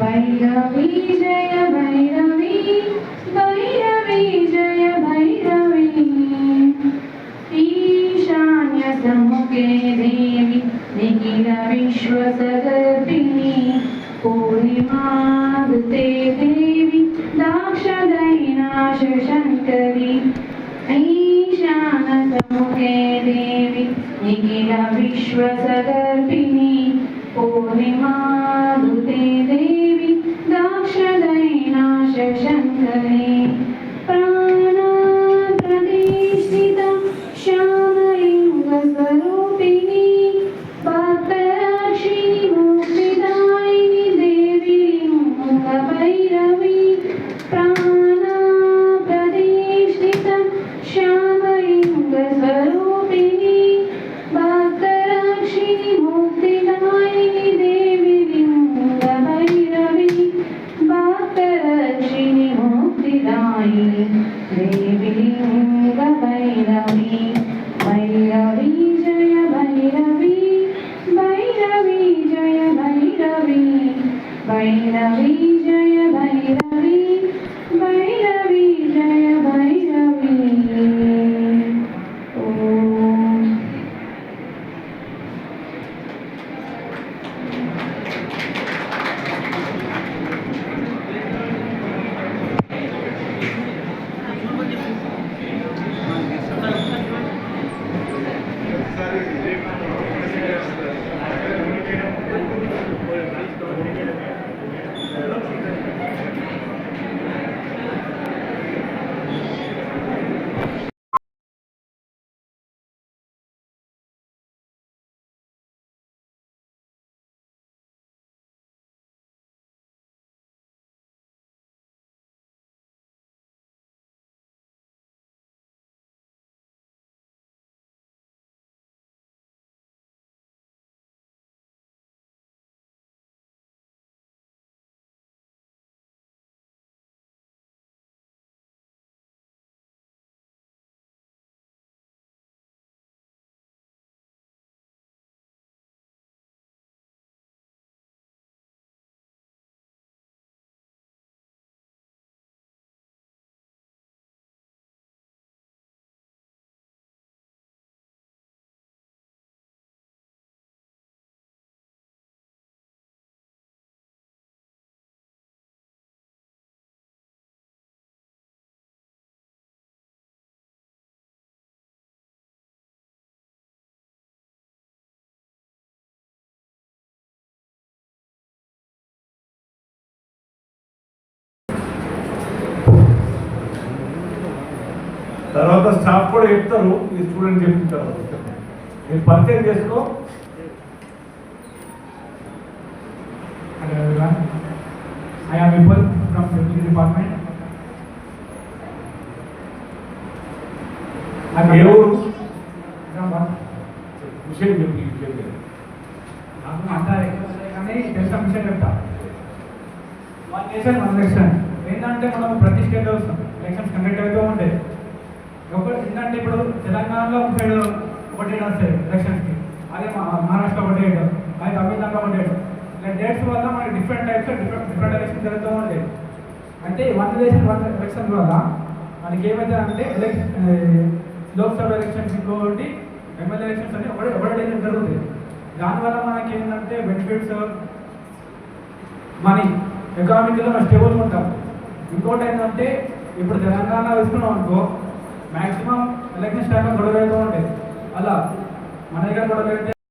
భైరవి జయ భైరవి భైరవి జయ భైరవి. ఈశాన్య సముఖే దేవి నిఖిల విశ్వ సగర్భిణి పూర్ణిమాదుతే దేవి దాక్షదైనా శంకరి. ఈశాన సముఖే దేవి నిఖిల విశ్వ సగర్భిణి తర్వాత స్టాఫ్ కూడా చెప్తారు ఈ స్టూడెంట్ చెప్తుంటారు మీరు పరిచయం చేసుకో. ఏ am ఊరు from one. విషయం చెప్పి చెప్పి. నాకు అంతా ఎక్కువ కానీ తెలిసిన విషయం చెప్తా? వన్ నేషన్ వన్ ఎలక్షన్ ఏంటంటే మనం ప్రతి స్టేట్లో ఎలక్షన్స్ కండక్ట్ అవుతూ ఉంటాయి. ఒకటి ఏంటంటే ఇప్పుడు తెలంగాణలో ఒక సైడ్ ఒకటి వస్తాయి ఎలక్షన్స్కి అదే మహారాష్ట్ర ఒకటి అది తమిళనాడులో ఒకటి ఇలా డేట్స్ వల్ల మనకి different types different different election జరుగుతూ ఉంటాయి. అంటే వన్ దేశం వన్ ఎలక్షన్ వల్ల మనకి ఏమైతే అంటే ఎలక్షన్ లోక్సభ ఎలక్షన్స్ ఇంకోటి ఎమ్మెల్యే ఎలక్షన్స్ అని ఒకటి ఒకటి ఎలక్షన్ జరుగుతాయి. దానివల్ల మనకి ఏంటంటే బెనిఫిట్స్ మనీ ఎకనామిక్గా మనం స్టేబుల్ ఉంటాం. ఇంకోటి ఏంటంటే ఇప్పుడు తెలంగాణ వేసుకున్నాం అనుకో maximum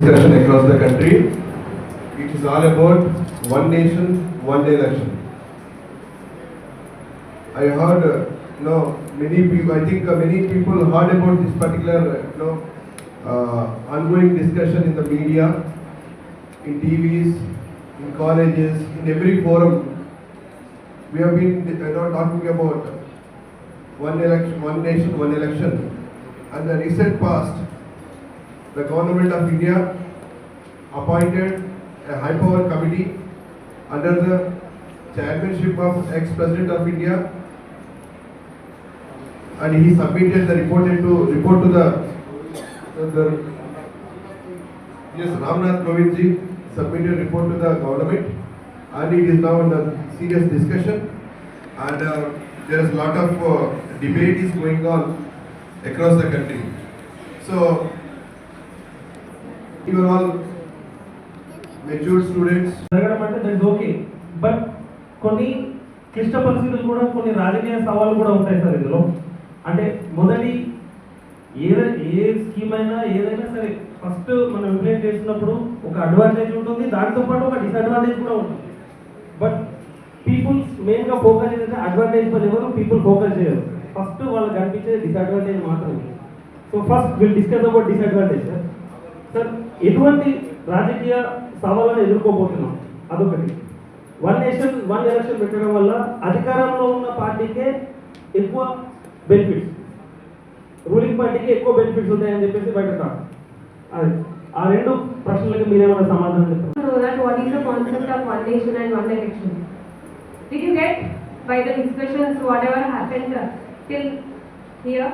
discussion across the country. It is all about one nation one election. I heard uh, you know many people i think uh, many people heard about this particular uh, you know uh, ongoing discussion in the media in tvs in colleges in every forum. We have been you know, talking about one election, one nation, one election. And the recent past, the government of India appointed a high power committee under the chairmanship of ex-president of India. And he submitted the report to report to the, the yes, Ramnath Kovind ji submitted report to the government and it is now under serious discussion and uh, there is lot of uh, debate is going on across the country. So you are all mature students. జరగడం అంటే that but కొన్ని క్లిష్ట పరిస్థితులు కూడా కొన్ని రాజకీయ సవాళ్ళు కూడా ఉంటాయి సార్ ఇందులో. అంటే మొదటి ఏ ఏ స్కీమ్ అయినా ఏదైనా సరే ఫస్ట్ మనం ఇంప్లిమెంట్ చేసినప్పుడు ఒక అడ్వాంటేజ్ ఉంటుంది. దాంతో పాటు ఒక డిసడ్వాంటేజ్ కూడా ఉంటుంది. బట్ పీపుల్స్ మెయిన్గా ఫోకస్ ఏంటంటే అడ్వాంటేజ్ పని ఎవరు? పీపుల్ ఫోకస్ చేయరు. ఫస్ట్ వాళ్ళకి కనిపించే డిసడ్వాంటేజ్ మాత్రమే. So first will discuss about disadvantage sir sir ఎటువంటి రాజకీయ సవాళ్ళను ఎదుర్కోబోతున్నాం? అదొకటి. వన్ నేషన్ వన్ ఎలక్షన్ పెట్టడం వల్ల అధికారంలో ఉన్న పార్టీకే ఎక్కువ బెనిఫిట్స్ రూలింగ్ పార్టీకి ఎక్కువ బెనిఫిట్స్ ఉంటాయని చెప్పేసి బయట అది. ఆ రెండు ప్రశ్నలకు మీరేమైనా సమాధానం చెప్తారు know that what is the concept of one nation and one election. Did you get by till here?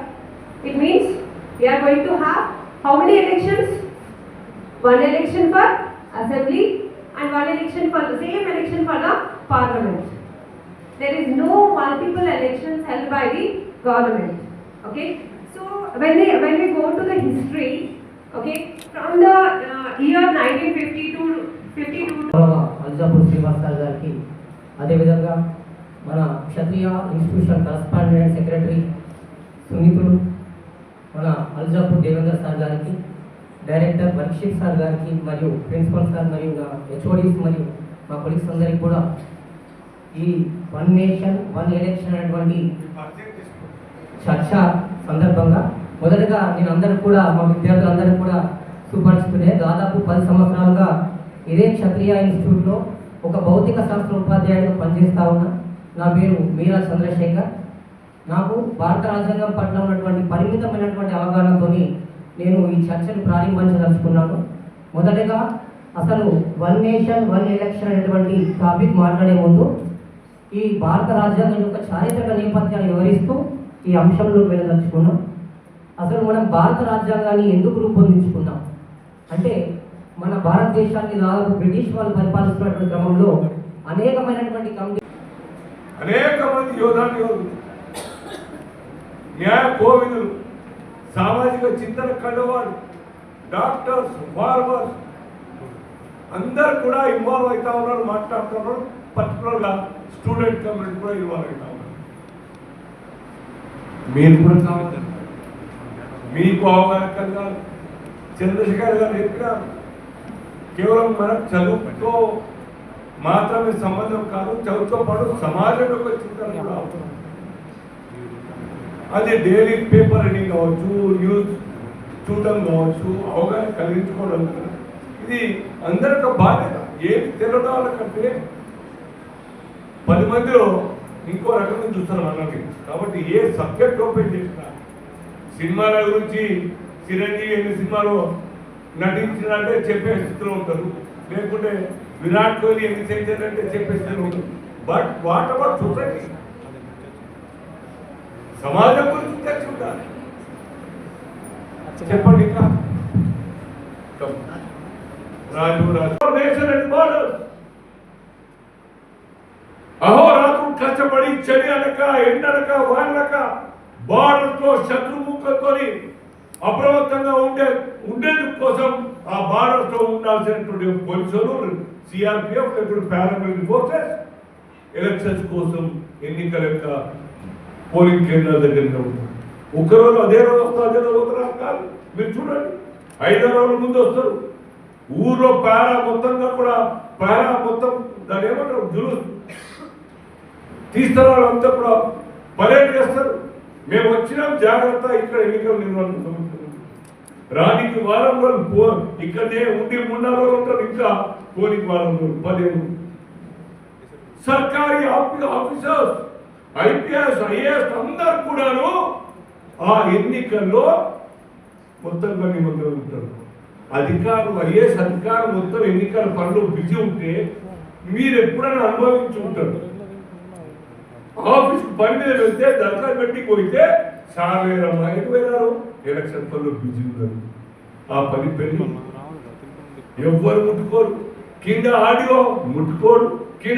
It means we are going to have how many elections? One election for assembly and one election for the same election for the parliament. There is no multiple elections held by the government. Okay, so when we when we go to the history, okay, from the uh, year 1950 to 52 గౌరవ అల్జాపూర్ మన Kshatriya institution correspondent secretary సునీతులు మన Aljapur Devendra sir గారికి director వర్క్షిప్ sir గారికి మరియు principal sir మరియు నా హెచ్ఓడీస్ మరియు మా కొలీగ్స్ అందరికీ కూడా ఈ వన్ నేషన్ వన్ ఎలక్షన్ అనేటువంటి చర్చ సందర్భంగా మొదటగా నేను అందరికి కూడా మా విద్యార్థులందరికీ కూడా సుపరిచితులే దాదాపు పది సంవత్సరాలుగా ఇదే క్షత్రియ ఇన్స్టిట్యూట్లో ఒక భౌతిక శాస్త్ర ఉపాధ్యాయుడిగా పనిచేస్తా ఉన్నా. నా పేరు మీరా చంద్రశేఖర్. నాకు భారత రాజ్యాంగం పట్ల ఉన్నటువంటి పరిమితమైనటువంటి అవగాహనతో నేను ఈ చర్చను ప్రారంభించదలుచుకున్నాను. మొదటగా అసలు వన్ నేషన్ వన్ ఎలక్షన్ అనేటువంటి టాపిక్ మాట్లాడే ముందు ఈ భారత రాజ్యాంగం యొక్క చారిత్రక నేపథ్యాన్ని వివరిస్తూ ఈ అంశంలో వెళ్ళదలుచుకున్నాం. అసలు మనం భారత రాజ్యాంగాన్ని ఎందుకు రూపొందించుకున్నాం? అంటే మన భారతదేశాన్ని దాదాపు బ్రిటిష్ వాళ్ళు పరిపాలిస్తున్నటువంటి క్రమంలో అనేకమైనటువంటి కమిటీ అనేక మంది యోధాన్ని న్యాయ కోవిదులు సామాజిక చింతన కళ్ళవాడు డాక్టర్స్ ఫార్మర్స్ అందరు కూడా ఇన్వాల్వ్ అవుతా ఉన్నారు మాట్లాడుతున్నారు పర్టికులర్గా స్టూడెంట్ కమ్యూనిటీ కూడా ఇన్వాల్వ్ అవుతా ఉన్నారు. మీరు కూడా కావాలి. మీకు అవగాహన కలగాలి. చంద్రశేఖర్ గారు చెప్పిన కేవలం మనం చదువుతో మాత్రమే సంబంధం కాదు చదువుతో పాటు సమాజం యొక్క చింతన కూడా అవసరం అది డైలీ పేపర్ రీడింగ్ కావచ్చు న్యూస్ చూడటం కావచ్చు అవగాహన కలిగించుకోవడం. ఇది అందరి యొక్క బాధ్యత. ఏమి తెలడాల కంటే పది మందిలో ఇంకో రకంగా చూస్తారు అన్నది. కాబట్టి ఏ సబ్జెక్ట్ ఓపెన్ చేసినా సినిమాల గురించి చిరంజీవి ఎన్ని సినిమాలు నటించినంటే చెప్పే స్థితిలో ఉంటారు. లేకుంటే విరాట్ కోహ్లీ ఎన్ని చేశారంటే అంటే స్థితిలో ఉంటారు బట్ వాట్ అబౌట్ సొసైటీ సమాజం గురించి తెలిసి ఉండాలి చెప్పండి ఇంకా. రాజు రాజు. నేషన్ కష్టపడి చలి అనక ఎండనక వానక బార్డర్ శత్రుముఖతో అప్రమత్తంగా ఉండే ఉండేందుకు కోసం ఆ బార్డర్తో ఉండాల్సినటువంటి పోలీసులు సిఆర్పిఎఫ్ ఇప్పుడు పారామిలిటరీ ఫోర్సెస్ ఎలక్షన్స్ కోసం ఎన్నికల యొక్క పోలింగ్ కేంద్రాల దగ్గర ఉంటారు ఒక రోజు అదే రోజు వస్తారు అదే రోజు వస్తారు కాదు. మీరు చూడండి. ఐదో రోజుల ముందు వస్తారు. ఊర్లో పారా మొత్తంగా కూడా పారా మొత్తం దాని ఏమంటారు జులుస్. తీస్తారు వాళ్ళంతా కూడా పరేడ్ చేస్తారు. మేము వచ్చినాం జాగ్రత్త ఇక్కడ ఎన్నికలు నిర్వహణ రానికి వారం రోజులు పో ఇక్కడనే ఉండి మూడు రోజులు ఉంటారు ఇంకా. పోలింగ్ వారం రోజులు పదేము సర్కారీ ఆఫీ- ఆఫీసర్స్ ఐపీఎస్ ఐఏఎస్ అందరు కూడాను ఆ ఎన్నికల్లో మొత్తం పని మొత్తం ఉంటారు. అధికారులు ఐఏఎస్ అధికారం మొత్తం ఎన్నికల పనులు బిజీ ఉంటే మీరు ఎప్పుడైనా అనుభవించి ఉంటారు. ఆఫీస్కి పని మీద వెళ్తే దరఖాస్తు పెట్టి పోయితే సార్ వేరమ్మా ఎటు పోయినారు? ఎలక్షన్ పనులు బిజీ ఉన్నారు ఆ పని పెళ్ళి ఎవ్వరు ముట్టుకోరు. కింద ఆడియో ముట్టుకోడు